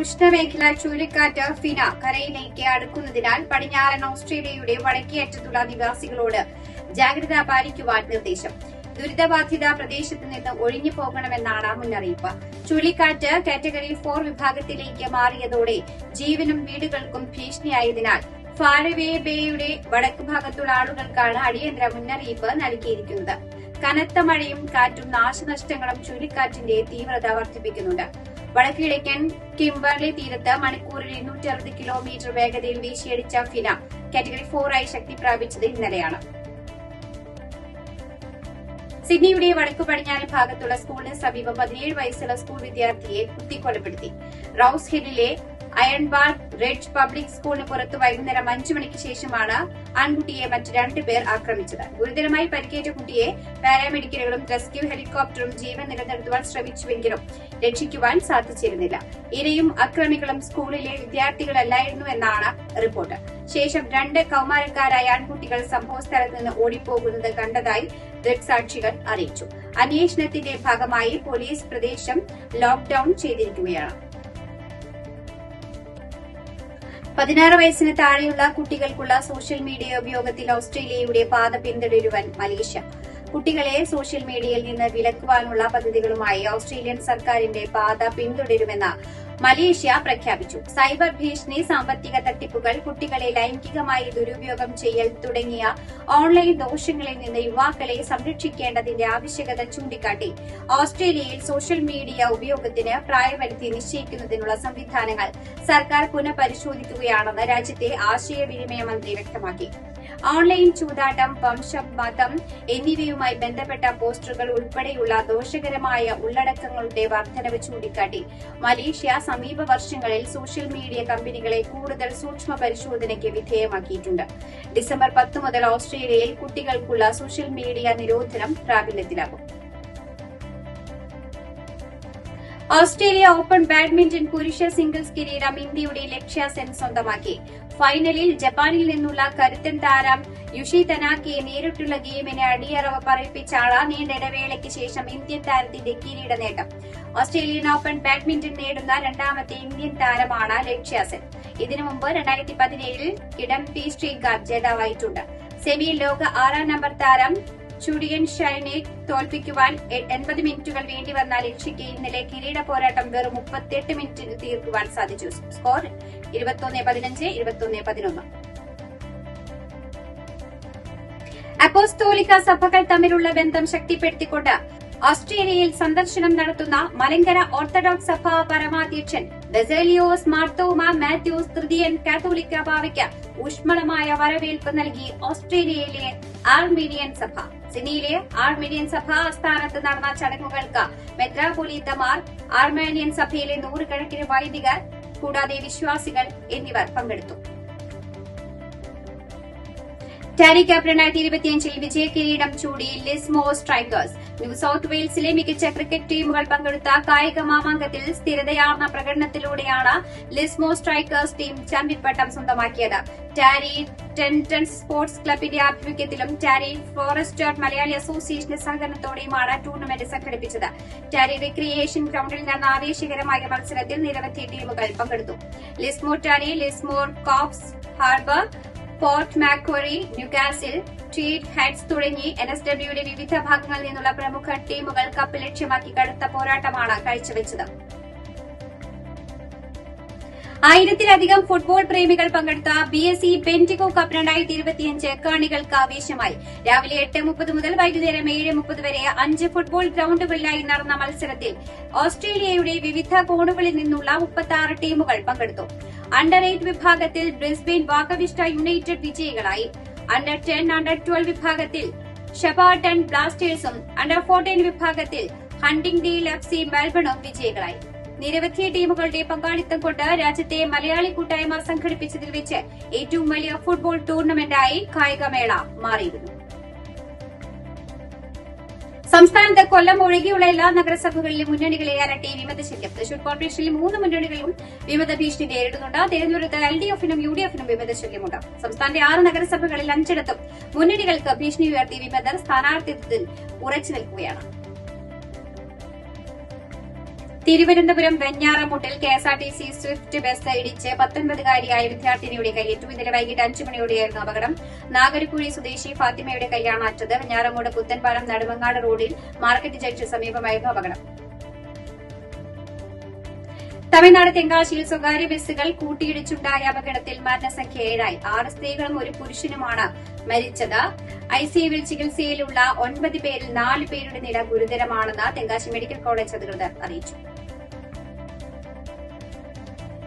ഉഷ്ണമേഖല ചുഴലിക്കാറ്റ് ഫിന കരയിലേക്ക് അടുക്കുന്നതിനാൽ പടിഞ്ഞാറൻ ഓസ്ട്രേലിയയുടെ വടക്കേ അറ്റത്തുള്ള നിവാസികളോട് ജാഗ്രത പാലിക്കുവാൻ നിർദ്ദേശം. ദുരിതബാധിത പ്രദേശത്ത് നിന്ന് ഒഴിഞ്ഞു പോകണമെന്നാണ് മുന്നറിയിപ്പ്. ചുഴലിക്കാറ്റ് കാറ്റഗറി ഫോർ വിഭാഗത്തിലേക്ക് മാറിയതോടെ ജീവനും വീടുകൾക്കും ഭീഷണിയായതിനാൽ ഫാരവേ ബേയുടെ വടക്ക് ഭാഗത്തുള്ള ആളുകൾക്കാണ് അടിയന്തര മുന്നറിയിപ്പ് നൽകിയിരിക്കുന്നത്. കനത്ത മഴയും കാറ്റും നാശനഷ്ടങ്ങളും ചുഴലിക്കാറ്റിന്റെ തീവ്രത വർദ്ധിപ്പിക്കുന്നുണ്ട്. വടക്കിഴക്കൻ കിംബർലി തീരത്ത് മണിക്കൂറിൽ ഇരുന്നൂറ്റി അറുപത് കിലോമീറ്റർ വേഗതയിൽ വീശിയടിച്ച ഫിന കാറ്റഗറി ഫോറായി ശക്തി പ്രാപിച്ചത് ഇന്നലെയാണ്. സിഡ്നിയുടെ വടക്കു പടിഞ്ഞാറൻ ഭാഗത്തുള്ള സ്കൂളിന് സമീപം പതിനേഴ് വയസ്സുള്ള സ്കൂൾ വിദ്യാർത്ഥിയെ കുത്തിക്കൊലപ്പെടുത്തി. റൌസ് ഹില്ലിലെ അയൺബാർ റെഡ് പബ്ലിക് സ്കൂളിന് പുറത്ത് വൈകുന്നേരം അഞ്ചു മണിക്ക് ശേഷമാണ് ആൺകുട്ടിയെ മറ്റ് രണ്ടുപേർ ആക്രമിച്ചത്. ഗുരുതരമായി പരിക്കേറ്റ കുട്ടിയെ പാരാമെഡിക്കലുകളും റെസ്ക്യൂ ഹെലികോപ്റ്ററും ജീവൻ നിലനിർത്തുവാൻ ശ്രമിച്ചുവെങ്കിലും രക്ഷിക്കുവാൻ സാധിച്ചിരുന്നില്ല. ഇരയും അക്രമികളും സ്കൂളിലെ വിദ്യാർത്ഥികളല്ലായിരുന്നു എന്നാണ് റിപ്പോർട്ട്. ശേഷം രണ്ട് കൌമാരക്കാരായ ആൺകുട്ടികൾ സംഭവസ്ഥലത്ത് നിന്ന് ഓടിപ്പോകുന്നത് കണ്ടതായി ദൃക്സാക്ഷികൾ അറിയിച്ചു. അന്വേഷണത്തിന്റെ ഭാഗമായി പോലീസ് പ്രദേശം ലോക്ഡൌൺ ചെയ്തിരിക്കുകയാണ്. പതിനാറ് വയസ്സിന് താഴെയുള്ള കുട്ടികൾക്കുള്ള സോഷ്യൽ മീഡിയ ഉപയോഗത്തിൽ ഓസ്ട്രേലിയയുടെ പാത പിന്തുടരുവാൻ മലേഷ്യ. കുട്ടികളെ സോഷ്യൽ മീഡിയയിൽ നിന്ന് വിലക്കുവാനുള്ള പദ്ധതികളുമായി ഓസ്ട്രേലിയൻ സർക്കാരിന്റെ പാത പിന്തുടരുമെന്ന് മലേഷ്യ പ്രഖ്യാപിച്ചു. സൈബർ ഭീഷണി സാമ്പത്തിക തട്ടിപ്പുകൾ കുട്ടികളെ ലൈംഗികമായി ദുരുപയോഗം ചെയ്യൽ തുടങ്ങിയ ഓൺലൈൻ ദോഷങ്ങളിൽ നിന്ന് യുവാക്കളെ സംരക്ഷിക്കേണ്ടതിന്റെ ആവശ്യകത ചൂണ്ടിക്കാട്ടി. ഓസ്ട്രേലിയയിൽ സോഷ്യൽ മീഡിയ ഉപയോഗത്തിന് പ്രായപരിധി നിശ്ചയിക്കുന്നതിനുള്ള സംവിധാനങ്ങൾ സർക്കാർ പുനഃപരിശോധിക്കുകയാണെന്ന് രാജ്യത്തെ ആശയവിനിമയ മന്ത്രി വ്യക്തമാക്കി. ഓൺലൈൻ ചൂതാട്ടം വംശം മതം എന്നിവയുമായി ബന്ധപ്പെട്ട പോസ്റ്ററുകൾ ഉൾപ്പെടെയുള്ള ദോഷകരമായ ഉള്ളടക്കങ്ങളുടെ വർധനവ് ചൂണ്ടിക്കാട്ടി. മലേഷ്യ സമീപ വർഷങ്ങളിൽ സോഷ്യൽ മീഡിയ കമ്പനികളെ കൂടുതൽ സൂക്ഷ്മ പരിശോധനയ്ക്ക് വിധേയമാക്കിയിട്ടുണ്ട്. ഡിസംബർ പത്ത് മുതൽ ഓസ്ട്രേലിയയിൽ കുട്ടികൾക്കുള്ള സോഷ്യൽ മീഡിയ നിരോധനം പ്രാബല്യത്തിലാകും. ഓസ്ട്രേലിയ ഓപ്പൺ ബാഡ്മിന്റൺ പുരുഷ സിംഗിൾസ് കിരീടം ഇന്ത്യയുടെ ലക്ഷ്യ സെൻ സ്വന്തമാക്കി. ഫൈനലിൽ ജപ്പാനിൽ നിന്നുള്ള കരുത്തൻ താരം യുഷി തനാക്കിയെ നേരിട്ടുള്ള ഗെയിമിന് അടിയറവ് പറയിപ്പിച്ചാണ് നീണ്ട ഇടവേളയ്ക്ക് ശേഷം ഇന്ത്യൻ താരത്തിന്റെ കിരീട നേട്ടം ഓസ്ട്രേലിയൻ ഓപ്പൺ ബാഡ്മിന്റൺ നേടുന്ന രണ്ടാമത്തെ ഇന്ത്യൻ താരമാണ് ലക്ഷ്യ സെൻ. ഇതിനു മുമ്പ് രണ്ടായിരത്തി പതിനേഴിൽ കിഡംബി ശ്രീകാന്ത് ജേതാവായിട്ടുണ്ട്. സെമിയിൽ ലോക ആറാം നമ്പർ താരം ചുടിയൻ ഷൈനെ തോൽപ്പിക്കുവാൻ എൺപത് മിനിറ്റുകൾ വേണ്ടി വന്ന ലക്ഷ്യയ്ക്ക് ഇന്നലെ കിരീട പോരാട്ടം വെറും മുപ്പത്തിയെട്ട് മിനിറ്റിന് തീർക്കുവാൻ സാധിച്ചു. സ്കോർ ഇരുപത്തൊന്ന് പതിനഞ്ച് ഇരുപത്തൊന്ന് പതിനൊന്ന്. അപ്പോസ്തോലിക സഭകൾ തമ്മിലുള്ള ബന്ധം ശക്തിപ്പെടുത്തിക്കൊണ്ട് ഓസ്ട്രേലിയയിൽ സന്ദർശനം നടത്തുന്ന മലങ്കര ഓർത്തഡോക്സ് സഭ പരമാധ്യക്ഷൻ ബെസേലിയോസ് മാർത്തോമ മാത്യൂസ് തൃതീയൻ കാത്തോലിക്ക ഭാവയ്ക്ക് ഊഷ്മളമായ വരവേൽപ്പ് നൽകി ഓസ്ട്രേലിയയിലെ ആർമീനിയൻ സഭ. സിനിയിലെ ആർമീനിയൻ സഭാ ആസ്ഥാനത്ത് നടന്ന ചടങ്ങുകൾക്ക് മെത്രാപൊലീത്തമാർ ആർമേനിയൻ സഭയിലെ നൂറുകണക്കിന് വൈദികർ കൂടാതെ വിശ്വാസികൾ എന്നിവർ പങ്കെടുത്തു ടാരി ക്യാപ്റ്റൻ രണ്ടായിരത്തി ഇരുപത്തിയഞ്ചിൽ വിജയ കിരീടം ചൂടി ലിസ്മോ സ്ട്രൈക്കേഴ്സ്. ന്യൂ സൌത്ത് വെയിൽസിലെ മികച്ച ക്രിക്കറ്റ് ടീമുകൾ പങ്കെടുത്ത കായിക മാമാങ്കത്തിൽ സ്ഥിരതയാർന്ന പ്രകടനത്തിലൂടെയാണ് ലിസ്മോ സ്ട്രൈക്കേഴ്സ് ടീം ചാമ്പ്യൻ പട്ടം സ്വന്തമാക്കിയത്. ടാരി ടെന്റൺ സ്പോർട്സ് ക്ലബിന്റെ ആഭിമുഖ്യത്തിലും ടാരി ഫോറസ്റ്റർ മലയാളി അസോസിയേഷന്റെ സഹകരണത്തോടെയുമാണ് ടൂർണമെന്റ് സംഘടിപ്പിച്ചത്. ടാരി റിക്രിയേഷൻ ഗ്രൌണ്ടിൽ നടന്ന ആവേശകരമായ മത്സരത്തിൽ നിരവധി ടീമുകൾ പങ്കെടുത്തു. Lismore Taree Lismore Coffs Harbour Port Macquarie Newcastle treat Heads തുടങ്ങി എൻ എസ് ഡബ്ല്യുയുടെ വിവിധ ഭാഗങ്ങളിൽ നിന്നുള്ള പ്രമുഖ ടീമുകൾ കപ്പ് ലക്ഷ്യമാക്കി കടുത്ത പോരാട്ടമാണ് കാഴ്ചവെച്ചത്. ആയിരത്തിലധികം ഫുട്ബോൾ പ്രേമികൾ പങ്കെടുത്ത B S C Bendigo cup രണ്ടായിരത്തി ഇരുപത്തിയഞ്ച് കാണികൾക്ക് ആവേശമായി. രാവിലെ എട്ട് മുപ്പത് മുതൽ വൈകുന്നേരം ഏഴ് മുപ്പത് വരെ അഞ്ച് ഫുട്ബോൾ ഗ്രൌണ്ടുകളിലായി നടന്ന മത്സരത്തിൽ ഓസ്ട്രേലിയയുടെ വിവിധ കോണുകളിൽ നിന്നുള്ള മുപ്പത്തി ടീമുകൾ പങ്കെടുത്തു. അണ്ടർ എയ്റ്റ് വിഭാഗത്തിൽ ബ്രിസ്ബെയിൻ വാക്കവിസ്റ്റ യുണൈറ്റഡ് വിജയികളായി അണ്ടർ ടെൻ അണ്ടർ ട്വൽവ് വിഭാഗത്തിൽ ഷെപാർട്ടൺ ബ്ലാസ്റ്റേഴ്സും അണ്ടർ ഫോർട്ടീൻ വിഭാഗത്തിൽ ഹണ്ടിംഗ് ഡീൽ എഫ് സി മെൽബണും വിജയികളായി നിരവധി ടീമുകളുടെ പങ്കാളിത്തം കൊണ്ട് രാജ്യത്തെ മലയാളി കൂട്ടായ്മ സംഘടിപ്പിച്ചതിൽ വെച്ച് ഏറ്റവും വലിയ ഫുട്ബോൾ ടൂർണമെന്റായി കായികമേള മാറിയിരുന്നു. സംസ്ഥാനത്ത് കൊല്ലം ഒഴികെയുള്ള എല്ലാ നഗരസഭകളിലും മുന്നണികളെ വിമത വിമതശല്യം തൃശൂർ കോർപ്പറേഷനിൽ മൂന്ന് മുന്നണികളും വിമത ഭീഷണി നേരിടുന്നുണ്ട്. തിരുവനന്തപുരത്ത് എൽ ഡി എഫിനും യു ഡി എഫിനും വിമതശല്യമുണ്ട്. സംസ്ഥാനത്തെ ആറ് നഗരസഭകളിൽ അഞ്ചിടത്തും മുന്നണികൾക്ക് ഭീഷണി ഉയർത്തി വിമതർ സ്ഥാനാർത്ഥിത്വത്തിൽ ഉറച്ചു നിൽക്കുകയാണ്. Thiruvananthapuram വെഞ്ഞാറമൂട്ടിൽ K S R T C swift bus ഇടിച്ച് പത്തൊൻപതുകാരിയായ വിദ്യാർത്ഥിനിയുടെ കൈയേറ്റു ഇന്നലെ വൈകിട്ട് അഞ്ചു മണിയോടെയായിരുന്നു അപകടം. നാഗരക്കുഴി സ്വദേശി ഫാത്തിമയുടെ കൈയാണ് അറ്റത്. വെഞ്ഞാറമൂട് പുത്തൻപാലം നടുവങ്ങാട് റോഡിൽ മാർക്കറ്റ് ജംഗ്ഷൻ സമീപമായിരുന്നു അപകടം. തമിഴ്നാട് തെങ്കാശിയിൽ സ്വകാര്യ ബസ്സുകൾ കൂട്ടിയിടിച്ചുണ്ടായ അപകടത്തിൽ മരണസംഖ്യ ഏഴായി. ആറ് സ്ത്രീകളും ഒരു പുരുഷനുമാണ് മരിച്ചത്. ഐസിയുവിൽ ചികിത്സയിലുള്ള ഒൻപത് പേരിൽ നാല് പേരുടെ നില ഗുരുതരമാണെന്ന് തെങ്കാശി മെഡിക്കൽ കോളേജ് അധികൃതർ അറിയിച്ചു.